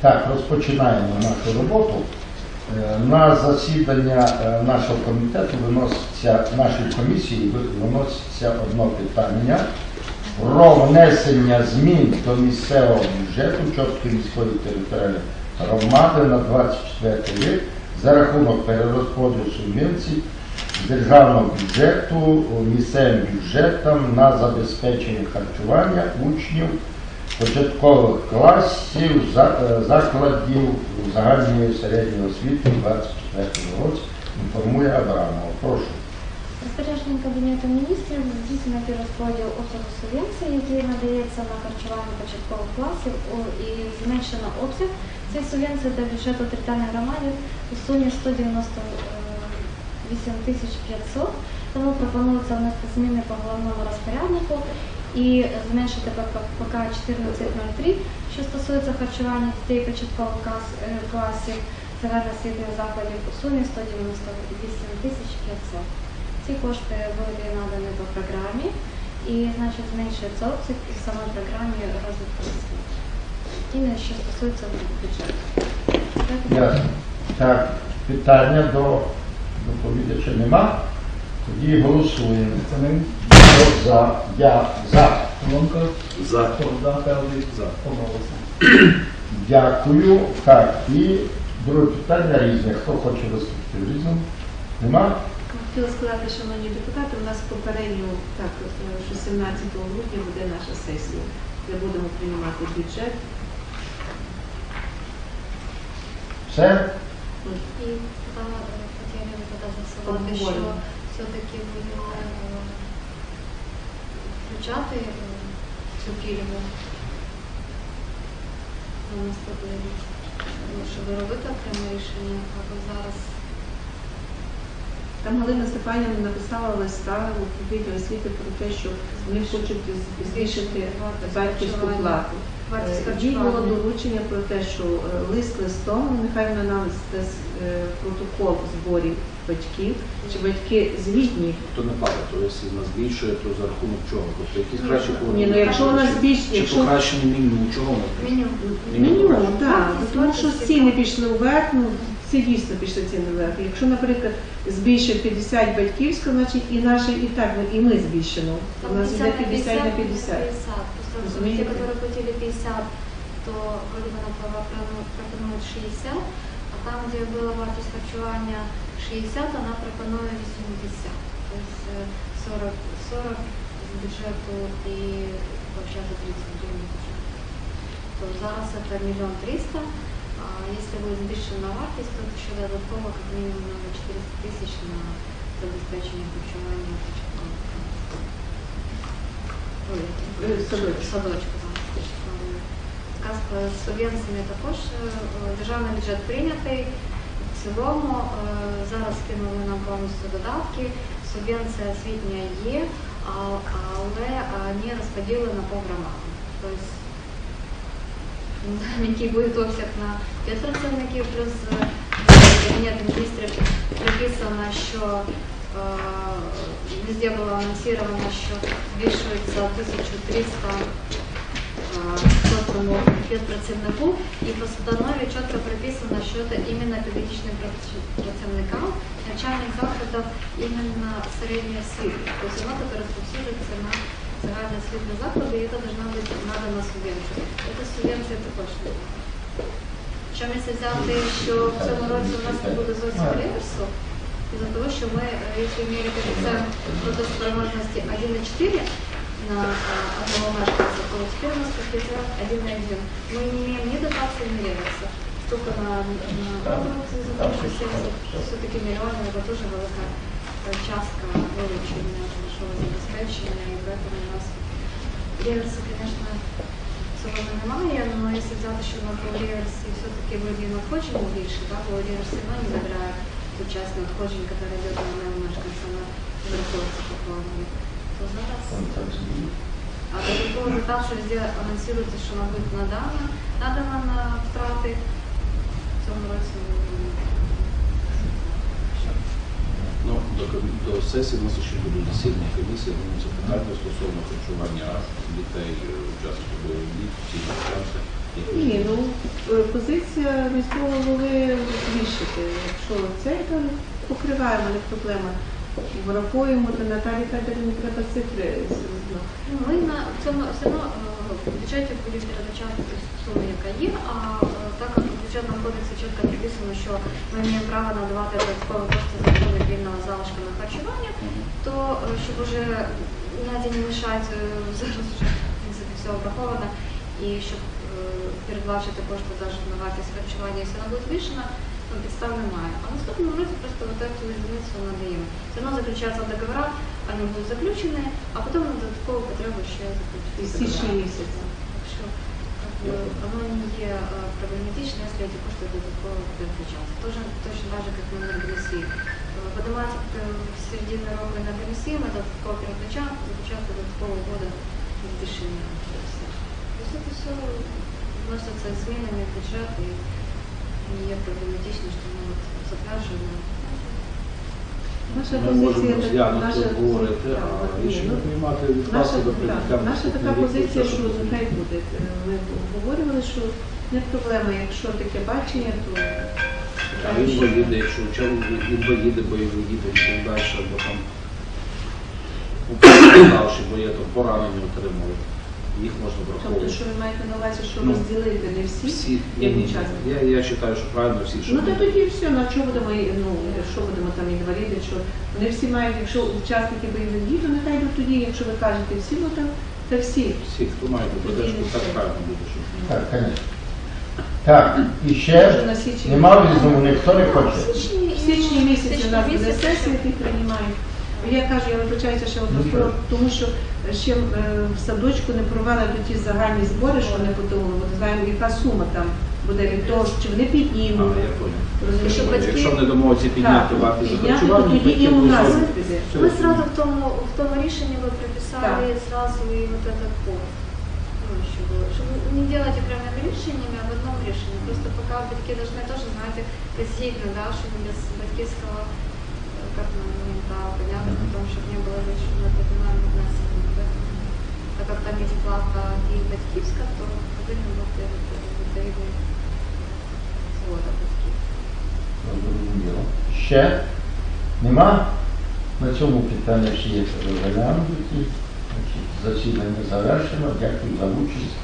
Так, розпочинаємо нашу роботу. Е, На засідання е, нашого комітету виноситься, нашої комісії виноситься одне питання про внесення змін до місцевого бюджету Чорської міської територіальної громади на 24 рік за рахунок перерозподілу субвенцій з державного бюджету місцевим бюджетам на забезпечення харчування учнів початкових класів е, закладів загальної середньої освіти у 24 році. Інформує Абрамова. Прошу. Розпорядженням Кабінету міністрів здійснити розподіл обсягу субвенції, який надається на харчування початкових класів, і зменшено обсяг цієї субвенції до бюджету територіальної громади у сумі 198 тисяч 500. Тому пропонується внести зміни по головному розпоряднику і зменшити ПК 1403, що стосується харчування дітей початкових е, класів загальноосвітніх закладів у сумі 198 тисяч 500. Ці кошти були надані по програмі і, значить, зменшується обсяг і в самій програмі розвитку освіти. І не що стосується бюджету. Так, питання до доповідача нема. Тоді голосуємо. За? Я за. Ломка, За. Хорда, За. Помолося. Дякую. Так, і друге питання різне. Хто хоче виступити в різному? Нема? Хотіла сказати, шановні депутати, у нас попередньо так, е, що 17 грудня буде наша сесія, де будемо приймати бюджет. Все? І хотіли би тоді що все-таки будемо е, включати е, цю пільгу на наступний рік. робити окреме рішення, або зараз Там Галина Степанівна написала листа у відділі освіти про те, що вони хочуть збільшити батьківську плату. Е, Їй було доручення про те, що е, лист листом, нехай вона нам е, протокол зборів батьків, чи батьки згідні. То не плата, то якщо вона збільшує, то за рахунок чого? Тобто якісь Ні, краще Ні, ну якщо вона збільшить, Чи якщо покращений мінімум, чого вона? Мінімум. Мінімум, так. Тому що ціни пішли вверх, ну це дійсно пішли ціни вверх. Якщо, наприклад, збільшує 50 батьківську, значить і наші, і так ну, і ми збільшимо. У нас йде 50 на 50. 50. Просто ті, які хотіли 50, то коли вона пропонують 60, а там, де була вартість харчування 60, вона пропонує 80. Тобто е, 40, 40 з бюджету і взагалі 30 гривень бюджету. То зараз це мільйон 300 000. Если будет на вартість, то ще додатково як мінімум 400 тысяч на забезпечення харчування садочку. Казка з об'ємцями також державний бюджет прийнятий. В цілому э, зараз кинули нам повністю додатки, субвенція освітня є, е, але не розподілена по громадам. Який буде обсяг на 5 працівників, плюс е, Кабінет міністрів приписано, що е, везде було анонсировано, що збільшується 1300 сотому педпрацівнику, і в постанові чітко приписано, що це іменно педагогічним прац- працівникам навчальних закладів іменно середньої освіти. Тобто воно розповсюджується на загальні освітні заклади, і це должна бути надана субвенція. Це субвенція також не буде. Що ми взяти, що в цьому році у нас не буде зовсім реверсу, із-за того, що ми, е, якщо міряти коефіцієнт платоспроможності 1,4 на а, одного мешканца, то теперь у нас коэффициент 1,1. Мы не имеем ни дотации, ни реверса. Только на, на область из-за того, что 70 все-таки миллионы, это тоже великая э, частка вилучення нашого забезпечення, і поэтому у нас реверси, конечно, цього немає, але якщо взяти, що на реверсі все-таки вроді надходження більше, да, бо реверс все одно не забирає ту часть надходжень, яка йде на мене мешканця на враховується по плану, то зараз а додатково за те, що везде анонсується, що вона буде надана, надана на втрати в цьому році. Ну, до, сесії у нас ще буде засідання комісії, тому це питання стосовно харчування дітей, е, учасників бойових дій, всіх навчався. Ні, ну е, позиція міського голови збільшити. Якщо це каже, покриваємо, не проблема. Враховуємо, то Наталі Федорівні треба цифри. ну, Ми на цьому все одно е, в бюджеті будуть передбачати ту суму, яка є, а е, так як в бюджетному кодексі чітко написано, що ми маємо право надавати додаткові кошти за рахунок вільного залишку на харчування, то е, щоб уже Наді не мішати, е, зараз вже в все обраховано, і щоб передбачити кошти навіть на вартість харчування, якщо вона буде збільшена, ну, підстав немає. А в наступному році просто вот эту единицю надаємо. Все одно заключаються договора, вони будуть заключені, а потім на додаткову потребу ще заключити. місяця. Так що воно не є е, проблематично, якщо ці кошти додатково будуть включатися. Тоже, точно так же, як на комісії. Подимати в середині року на комісії, ми додатково передбачаємо, заключати додаткового года рішення. Тобто це все вносяться змінами в бюджет і не є проблематично, що ми от затверджуємо. Наша Ми можемо позиція така, розглянути, наша обговорити, так, а от, ні, рішення ну, приймати Наша, відкласти до так, прийняття. наша така наступного позиція, що буде. нехай буде. Е, Ми обговорювали, що не проблема, якщо таке бачення, то А інваліди, якщо чому інваліди, бойові діти і так далі, або там постраждавші, бо є там поранення отримали, їх можна тобто, що ви маєте на увазі, що Ну, розділити не всі, Всі, як ні, ні, учасники. я, я вважаю, що правильно всі, що Ну то тоді все, на що будемо, ну, що будемо там інваліди, що вони всі мають, якщо учасники бойових дій, то нехай йдуть тоді, якщо ви кажете всі, ну то це всі. всі, хто має поддержку, так правильно буде. Що... Так, звісно. Так, і ще на січні. нема різного, ніхто не хоче. В січні місяці у нас буде сесія, які приймають. Я кажу, я вибачаюся ще одну Ну, справу, тому що ще е, в садочку не провели до ті загальні збори, що вони подумали, бо не знаємо, яка сума там буде від того, чи вони А, піднімуть. я понял. Розумієш? Щоб батьки- Якщо не домовиться підняти Так, вартість за підняти, то харчування, тоді батьки і у нас будуть- піде. Все. Мы сразу в тому, в тому рішенні ви приписали сразу и вот этот пункт. Ну, еще было. Чтобы не делать окремыми решениями, а в одном решении. Просто пока батьки должны тоже знать косильно, да, чтобы без батьківського э, как на момента понятно, потому чтобы не было лишь на персональном внесення. Поэтому, Так как там є плата і батьківська, то повинна бути відповідний згода батьків. Зрозуміло. Ще нема? На цьому питання всі є розглянуті. Значить, Засідання завершено. Дякую за участь.